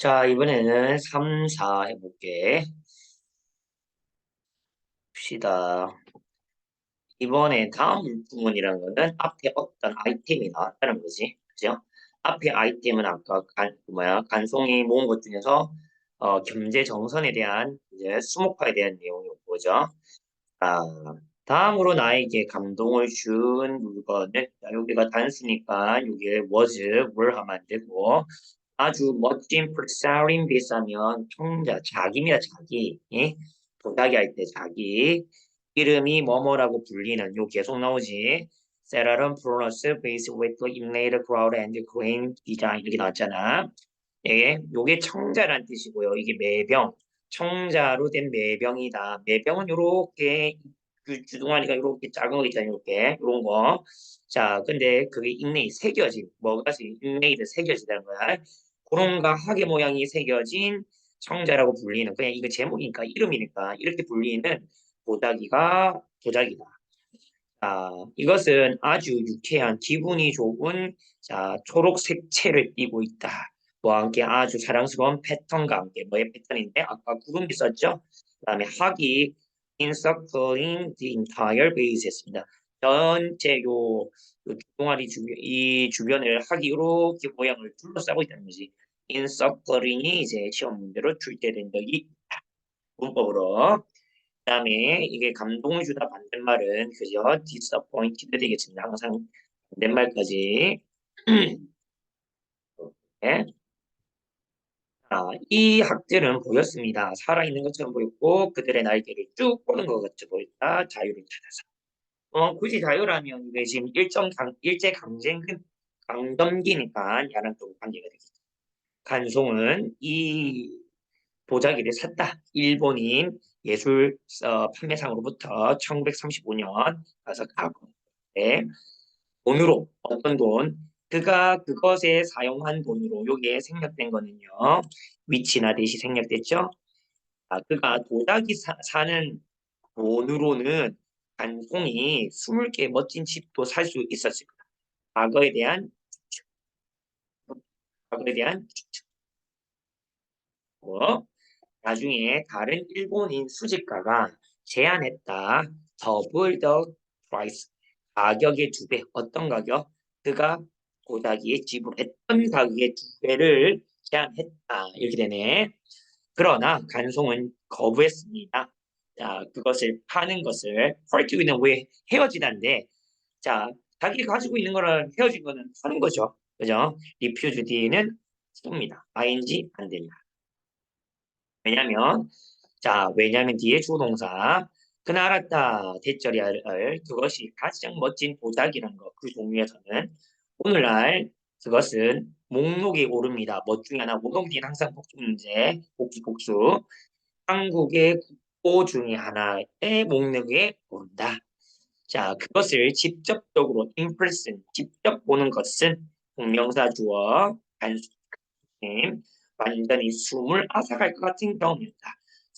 자, 이번에는 3, 4 해볼게. 봅시다. 이번에 다음 물품은이라는 거는 앞에 어떤 아이템이 나왔다는 거지. 그죠? 앞에 아이템은 아까 간, 그 뭐야, 간송이 모은 것 중에서 어, 경제 정선에 대한 이제 수목화에 대한 내용이 뭐죠? 아, 다음으로 나에게 감동을 준 물건을 자, 여기가 단수니까 여기에 was, were 하면 안 되고 아주 멋진 불사림 비싸면 총자 자기입니다 자기. 예? 도자기 할 때 자기. 이름이 뭐뭐라고 불리는 요 계속 나오지. 세라름 프로너스 베이스 웨트 인레이드 크라우드 앤드 그레인 디자인 이렇게 나왔잖아. 예, 요게 청자란 뜻이고요. 이게 매병. 청자로 된 매병이다. 매병은 요렇게 그 주둥아리가 요렇게 작은 거 있잖아요 요렇게. 요런 거 자 근데 그게 인레이 새겨진. 뭐가 인레이드 새겨지다는 거야 구름과 하계 모양이 새겨진 청자라고 불리는 그냥 이거 제목이니까 이름이니까 이렇게 불리는 도자기가 도자기다. 자, 이것은 아주 유쾌한 기분이 좋은 자, 초록 색 채를 띠고 있다. 뭐와 함께 아주 사랑스러운 패턴과 함께 뭐의 패턴인데 아까 구름이 썼죠? 그 다음에 학이 encircling the entire base 했습니다. 전체 요, 요 동아리 주변, 이 주변을 학이 이렇게 모양을 둘러싸고 있다는 거지. encircling이 이제 시험 문제로 출제된 적이 있다. 문법으로. 그 다음에 이게 감동을 주다 반대말은 그죠? disappointed 되겠습니다. 항상 반대말까지. 네. 자, 이 학들은 보였습니다. 살아있는 것처럼 보였고 그들의 날개를 쭉 뻗은 것 같이 보였다. 자유를 찾아서. 어, 굳이 자유라면 이게 지금 일정 강, 일제 강쟁 강점기니까 야랑 또 관계가 되겠죠. 간송은 이 도자기를 샀다. 일본인 예술 어, 판매상으로부터 1935년 가서 가고 네. 돈으로 어떤 돈 그가 그것에 사용한 돈으로 여기에 생략된 거는요 위치나 대시 생략됐죠 아, 그가 도자기 사, 사는 돈으로는 간송이 20개 멋진 집도 살 수 있었을 거다 과거에 대한 과거에 대한 뭐 나중에 다른 일본인 수집가가 제안했다. 더블 더 프라이스. 가격의 두 배. 어떤 가격? 그가 도자기에 지불했던 가격의 두 배를 제안했다. 이렇게 되네. 그러나 간송은 거부했습니다. 자, 그것을 파는 것을 펄티기는 왜 헤어지다인데 자, 자기가 가지고 있는 거를 헤어진 거는 파는 거죠. 그죠? 리퓨즈 뒤에는 씁니다. ing 안 됩니다. 왜냐면 자 왜냐면 뒤에 주동사 그날 알았다 대절이 알 그것이 가장 멋진 도자기라는 거그 종류에서는 오늘날 그것은 목록에 오릅니다. 뭐 중에 하나 목록이 항상 복수 문제 복수 복수 한국의 국보 중에 하나의 목록에 오른다. 자 그것을 직접적으로 impress 직접 보는 것은 동명사 주어 단수 완전히 숨을 앗아갈 것 같은 경우입니다.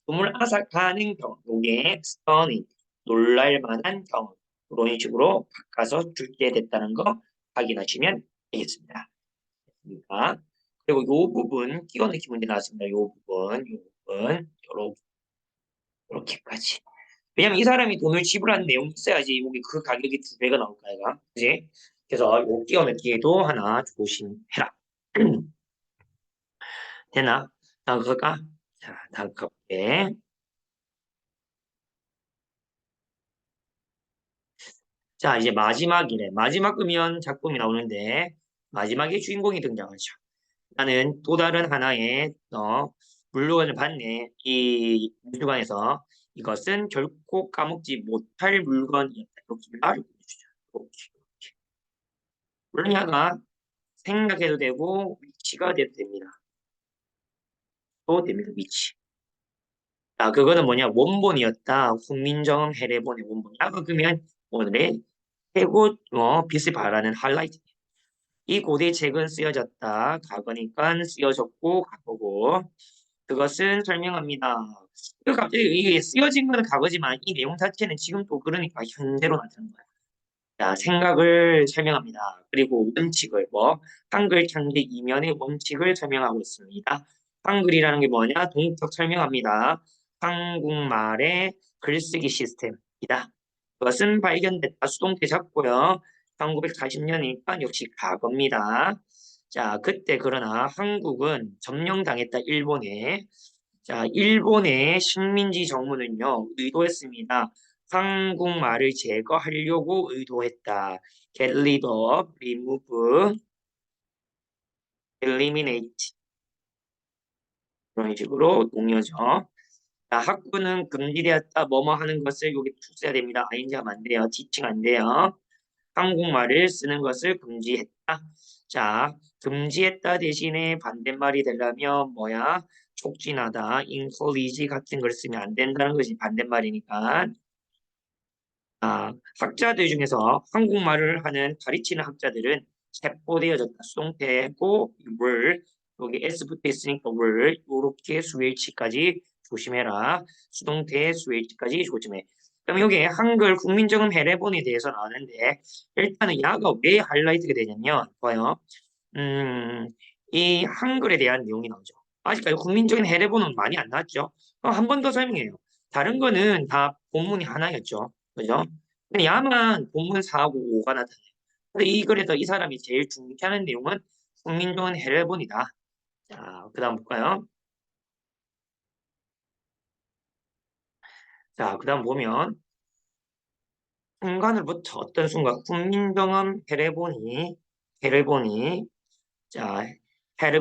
숨을 앗아가는 경우, 요게 stunning, 놀랄 만한 경우, 이런 식으로 바꿔서 출제됐다는 거 확인하시면 되겠습니다. 그러니까 그리고 요 부분 끼워 넣기 문제 나왔습니다. 요 부분, 요 부분, 요렇게, 요렇게까지. 왜냐면 이 사람이 돈을 지불한 내용이 있어야지 여기 그 가격이 두 배가 나올까, 얘가. 그지? 그래서 요 끼워 넣기에도 하나 조심해라. 되나? 다음 갈까? 자, 다음 가볼게. 자, 이제 마지막이래. 마지막 끄면 작품이 나오는데 마지막에 주인공이 등장하죠. 나는 또 다른 하나의 어, 물건을 받네. 이 물건에서 이것은 결코 까먹지 못할 물건이었다. 이렇게 말을 보여주죠. 이렇게, 이렇게. 물론 야가 생각해도 되고 위치가 돼도 됩니다. 또 됩니다. 위치. 자, 그거는 뭐냐? 원본이었다. 훈민정 해례본의 원본. 아, 그러면 오늘의 최고 어, 빛을 발하는 하이라이트. 이 고대 책은 쓰여졌다. 과거니까 쓰여졌고 과거고. 그것은 설명합니다. 그 갑자기 이게 쓰여진 거는 과거지만 이 내용 자체는 지금 또 그러니까 현재로 나타난 거야. 자, 생각을 설명합니다. 그리고 원칙을 뭐 한글 창제 이면의 원칙을 설명하고 있습니다. 한글이라는 게 뭐냐? 동적 설명합니다. 한국말의 글쓰기 시스템이다. 그것은 발견됐다. 수동태 잡고요. 1940년이니까 역시 과거입니다. 자, 그때 그러나 한국은 점령당했다. 일본에. 자, 일본의 식민지 정부는요. 의도했습니다. 한국말을 제거하려고 의도했다. get rid of, remove, eliminate 그런 식으로 동요죠. 자, 학구는 금지되었다. 뭐뭐 하는 것을 여기 투써야 됩니다. 아인지 하면 안 돼요. 지칭 안 돼요. 한국말을 쓰는 것을 금지했다. 자, 금지했다 대신에 반대말이 되려면 뭐야? 촉진하다, encourage 같은 걸 쓰면 안 된다는 것이 반대말이니까. 아, 학자들 중에서 한국말을 하는 가르치는 학자들은 체포되어졌다. 수동태고 물 여기 s 붙어 있으니까 물 이렇게 수일치까지 조심해라. 수동태 수일치까지 조심해. 그럼 여기 한글 국민적음 해례본에 대해서 나오는데 일단은 야가 왜 하이라이트가 되냐면 봐요. 음, 이 한글에 대한 내용이 나오죠. 아직까지 국민적인 해례본은 많이 안 나왔죠. 한번 더 설명해요. 다른 거는 다 본문이 하나였죠. 그죠? 근데 야만 본문 4하고 5가 나타나요. 근데 이 글에서 이 사람이 제일 중요시하는 내용은 국민적인 해례본이다. 자, 그 다음 볼까요? 자, 그 다음 보면 순간을부터 어떤 순간? 국민정음 해례본이 해례본이 자,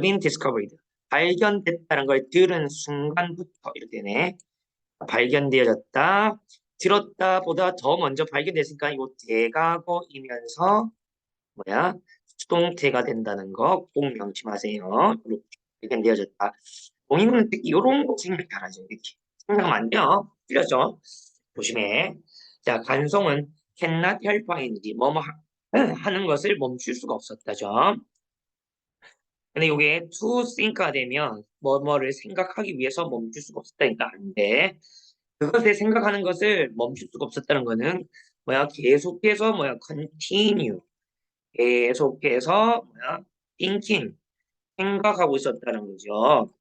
been discovered. 발견됐다는 걸 들은 순간부터 이렇게 되네. 발견되어졌다. 들었다 보다 더 먼저 발견됐으니까 이거 대가고이면서 뭐야? 수동태가 된다는 거 꼭 명심하세요. 이렇게 발견되어졌다. 특히 이런 거 생각 잘하죠 이렇게 돼요. 틀렸죠? 조심해. 자, 간송은 cannot help ing 뭐뭐 하는 것을 멈출 수가 없었다죠. 근데 이게 to think가 되면 뭐뭐를 생각하기 위해서 멈출 수가 없었다니까. 안 돼. 그것에 생각하는 것을 멈출 수가 없었다는 거는 뭐야? 계속해서 뭐야? continue. 계속해서 뭐야? thinking. 생각하고 있었다는 거죠.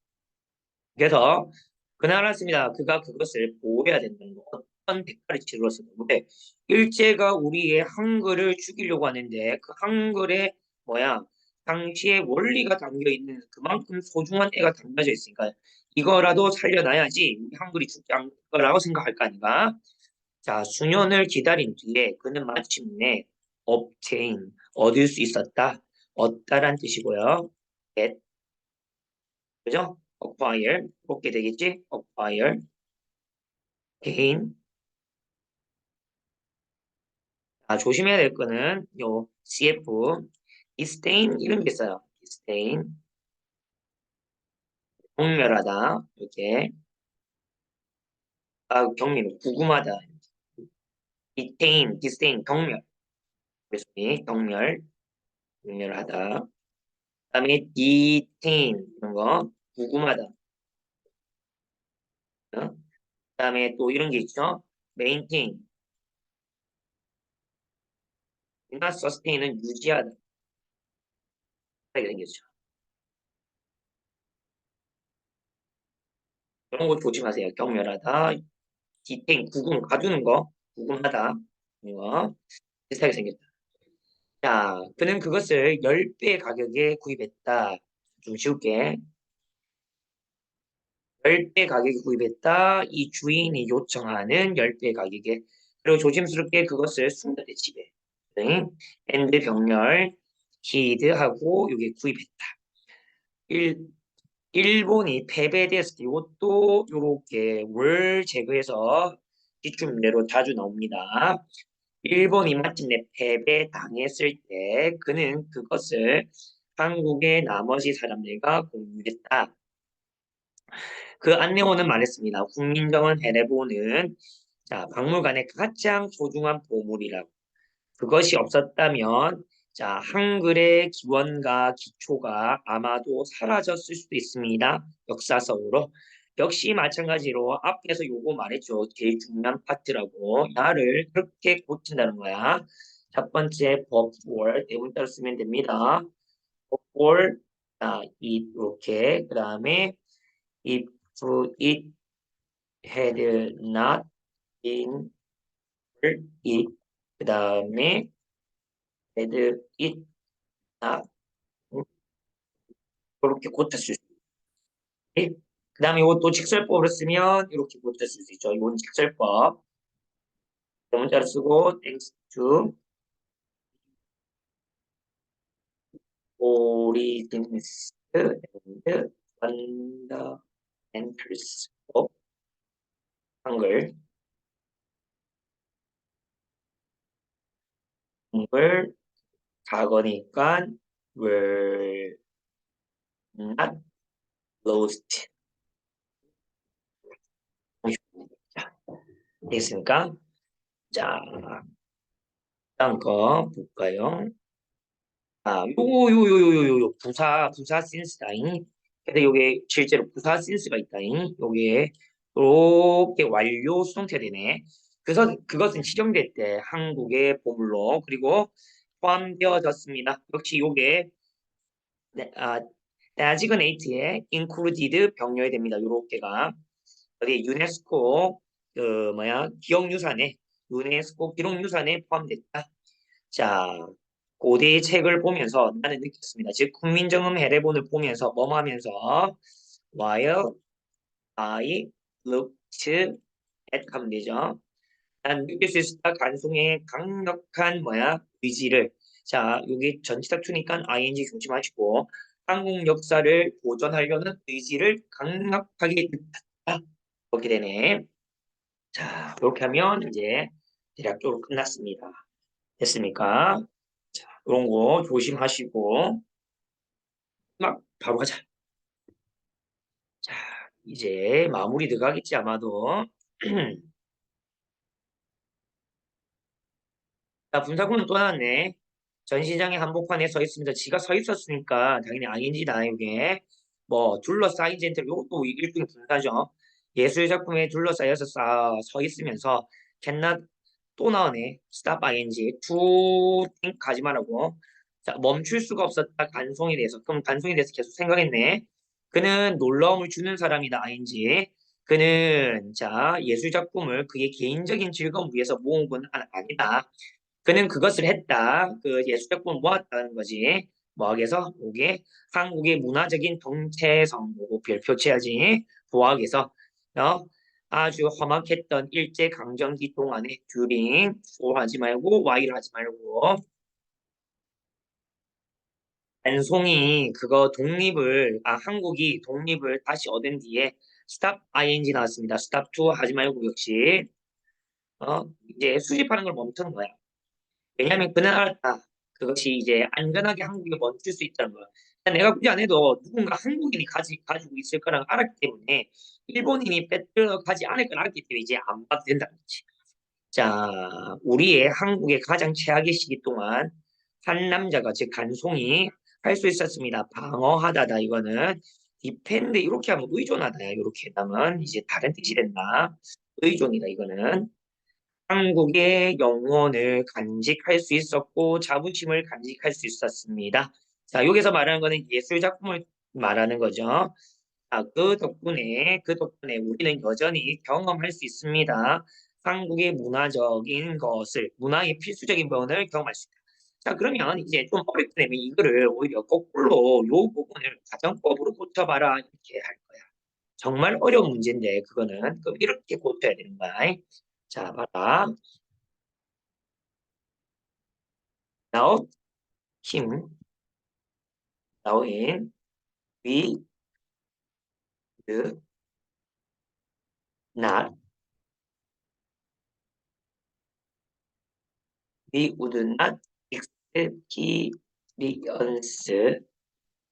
그래서 그날 알았습니다. 그가 그것을 보호해야 된다는 거. 어떤 대가를 치르었을 건데 일제가 우리의 한글을 죽이려고 하는데 그 한글에 뭐야 당시에 원리가 담겨 있는 그만큼 소중한 애가 담겨져 있으니까 이거라도 살려놔야지 우리 한글이 죽지 않을 거라고 생각할 거 아닌가? 자, 수년을 기다린 뒤에 그는 마침내 obtain 얻을 수 있었다. 얻다란 뜻이고요. get 그죠? Acquire 그렇게 되겠지? acquire gain. 아, 조심해야 될 거는 요 CF disdain 이런 게 있어요. disdain 공멸하다. 이렇게. 아 경미는 구금하다. disdain disdain 경멸 그래서 경멸 경멸하다. 그다음에 detain 이런 거 구금하다 어? 그 다음에 또 이런 게 있죠 maintain not sustain은 유지하다. 이렇게 생겼죠. 이런 거 조심하세요. 경멸하다, 디테인, 구금, 가두는 거, 구금하다. 이거 비슷하게 생겼다. 자, 그는 그것을 10배 가격에 구입했다. 좀 쉬울게. 10배 가격에 구입했다. 이 주인이 요청하는 10배 가격에. 그리고 조심스럽게 그것을 숨겼대, 집에. 앤드 병렬 히드하고 여기 구입했다. 일, 일본이 패배됐을 때 이것도 이렇게 월 제거해서 기출문제로 자주 나옵니다. 일본이 마침내 패배당했을 때 그는 그것을 한국의 나머지 사람들과 공유했다. 그 안내원은 말했습니다. 국민정원 해례본은 자, 박물관의 가장 소중한 보물이라고. 그것이 없었다면 자 한글의 기원과 기초가 아마도 사라졌을 수도 있습니다. 역사적으로 역시 마찬가지로 앞에서 요거 말했죠. 제일 중요한 파트라고 나를 그렇게 고친다는 거야. 첫 번째 법 for 대문 따로 쓰면 됩니다. 법 for 자, 이렇게 그 다음에 if it had not been it 그 다음에 had it not 이렇게 고쳤을 수 있어요. 그 다음에 이것도 직설법으로 쓰면 이렇게 고쳤을 수 있죠. 이건 직설법. 문자를 쓰고 thanks to origins and fundamentals of 한글 한글 과거니까 were not lost 자, 됐습니까? 자, 다음 거 볼까요? 아, 요거, 요, 요, 요, 요, 요, 부사, 부사 센스다잉. 근데 요게 실제로 부사 센스가 있다잉. 요게 이렇게 완료 수동태가 되네. 그래서 그것은 지정될 때 한국의 보물로 그리고 포함되어졌습니다. 역시 요게 네, 아, designate에 included 병렬이 됩니다. 요렇게가 어디 유네스코 그 뭐야 기억유산에 유네스코 기록유산에 포함됐다. 자, 고대의 책을 보면서 나는 느꼈습니다. 즉 국민정음 해례본을 보면서 뭐뭐 하면서 while I looked at 하면 되죠. 난 느낄 수 있었다. 간송의 강력한 뭐야 의지를 자 여기 전치사 투니까 ing 조심하시고 한국 역사를 보존하려는 의지를 강력하게 느꼈다. 그렇게 되네. 자 이렇게 하면 이제 대략적으로 끝났습니다. 됐습니까? 자, 그런 거 조심하시고 막 바로 가자. 자, 이제 마무리 들어가겠지 아마도. 자, 분사구는 또 나왔네. 전시장의 한복판에 서 있습니다. 지가 서 있었으니까 당연히 ing다 이게. 뭐 둘러싸인 젠틀 이것도 일종의 분사죠. 예술 작품에 둘러싸여서 싸, 서 있으면서 cannot 또 나오네. stop ing to think 가지 말라고. 자, 멈출 수가 없었다. 간송에 대해서. 그럼 간송에 대해서 계속 생각했네. 그는 놀라움을 주는 사람이다. ing. 그는 자 예술 작품을 그의 개인적인 즐거움 위해서 모은 건 아- 아니다. 그는 그것을 했다. 그 예술 작품을 모았다는 거지. 뭐하게서 이게 한국의 문화적인 정체성 보고 별표치하지. 보학에서 어? 아주 험악했던 일제 강점기 동안에 듀링 소하지 말고 와이를 하지 말고 안송이 그거 독립을 아 한국이 독립을 다시 얻은 뒤에 stop ing 나왔습니다. stop to 하지 말고 역시 어 이제 수집하는 걸 멈추는 거야. 왜냐하면 그는 알았다. 그것이 이제 안전하게 한국에 멈출 수 있다는 거야. 내가 굳이 안 해도 누군가 한국인이 가지, 가지고 있을 거라는 걸 알았기 때문에 일본인이 빼들어 가지 않을 걸 알았기 때문에 이제 안 봐도 된다는 거지. 자, 우리의 한국의 가장 최악의 시기 동안 한 남자가 즉 간송이 할 수 있었습니다. 방어하다다 이거는 디펜드 이렇게 하면 의존하다 야 이렇게 하면 이제 다른 뜻이 된다. 의존이다 이거는 한국의 영혼을 간직할 수 있었고 자부심을 간직할 수 있었습니다. 자, 여기서 말하는 거는 예술 작품을 말하는 거죠. 아, 그 덕분에 그 덕분에 우리는 여전히 경험할 수 있습니다. 한국의 문화적인 것을 문화의 필수적인 부분을 경험할 수 있다. 자, 그러면 이제 좀 어렵게 되면 이거를 오히려 거꾸로 요 부분을 가정법으로 고쳐봐라 이렇게 할 거야. 정말 어려운 문제인데 그거는 그럼 이렇게 고쳐야 되는 거야. 자, 봐라. Now, him, now in, we, do not, we would not experience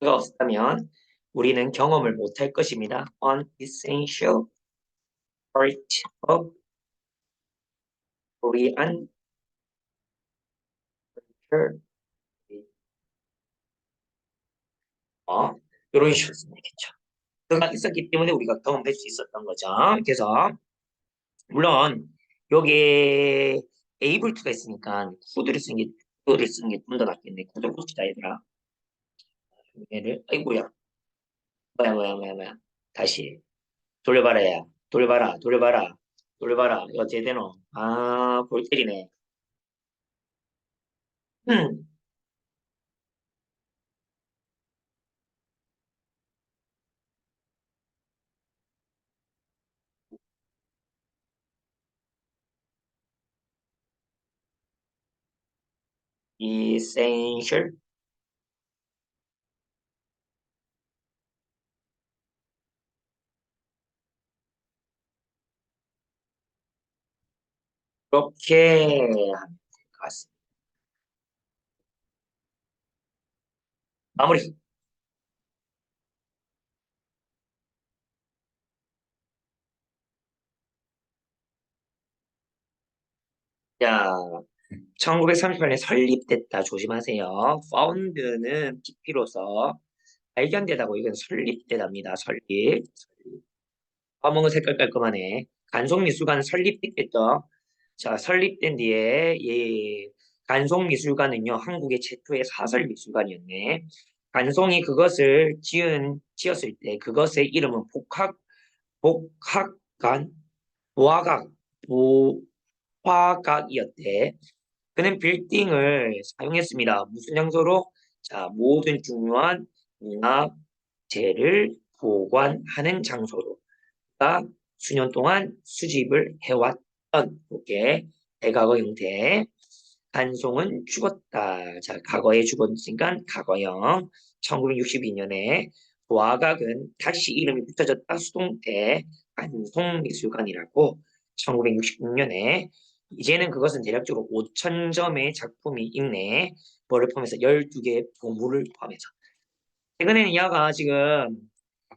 가 없다면 우리는 경험을 못할 것입니다. An essential part of Korean culture. 어, 이런 식으로 쓰면 되겠죠. 그가 있었기 때문에 우리가 경험할 수 있었던 거죠. 그래서 물론 여기에 able to가 있으니까 could를 쓰는 게 could를 쓰는 게 좀 더 낫겠네. could를 고치다 얘들아. 얘를 아이고야. 뭐야 뭐야 뭐야 뭐야. 다시 돌려봐라 야 돌려봐라 돌려봐라 돌려봐라 어째 되노 아골 때리네 음. Essential 그렇게 하면 될 것 같습니다. 마무리. 자, 1938년에 설립됐다. 조심하세요. found는 PP로서 발견되다고 이건 설립되답니다. 설립. 설립. 까먹은 색깔 깔끔하네. 간송미술관 설립됐겠죠. 자, 설립된 뒤에 예, 간송미술관은요 한국의 최초의 사설미술관이었네. 간송이 그것을 지은 지었을 때 그것의 이름은 복학 복학관 보화각 보화각이었대. 그는 빌딩을 사용했습니다. 무슨 장소로? 자, 모든 중요한 문화재를 보관하는 장소로. 가 수년 동안 수집을 해왔던 이렇게 대과거 형태. 간송은 죽었다. 자, 과거에 죽었으니까 과거형. 1962년에 보아각은 다시 이름이 붙여졌다. 수동태 간송미술관이라고 1966년에 이제는 그것은 대략적으로 5천 점의 작품이 있네. 뭐를 포함해서 12개의 보물을 포함해서. 최근에는 야가 지금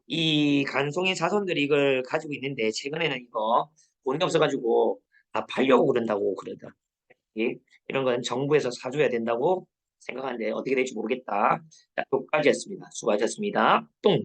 이 간송의 자손들이 이걸 가지고 있는데 최근에는 이거 돈이 없어가지고 다 팔려고 그런다고 그러다. 이- 이런 건 정부에서 사줘야 된다고 생각하는데 어떻게 될지 모르겠다. 자, 여기까지였습니다. 수고하셨습니다. 똥.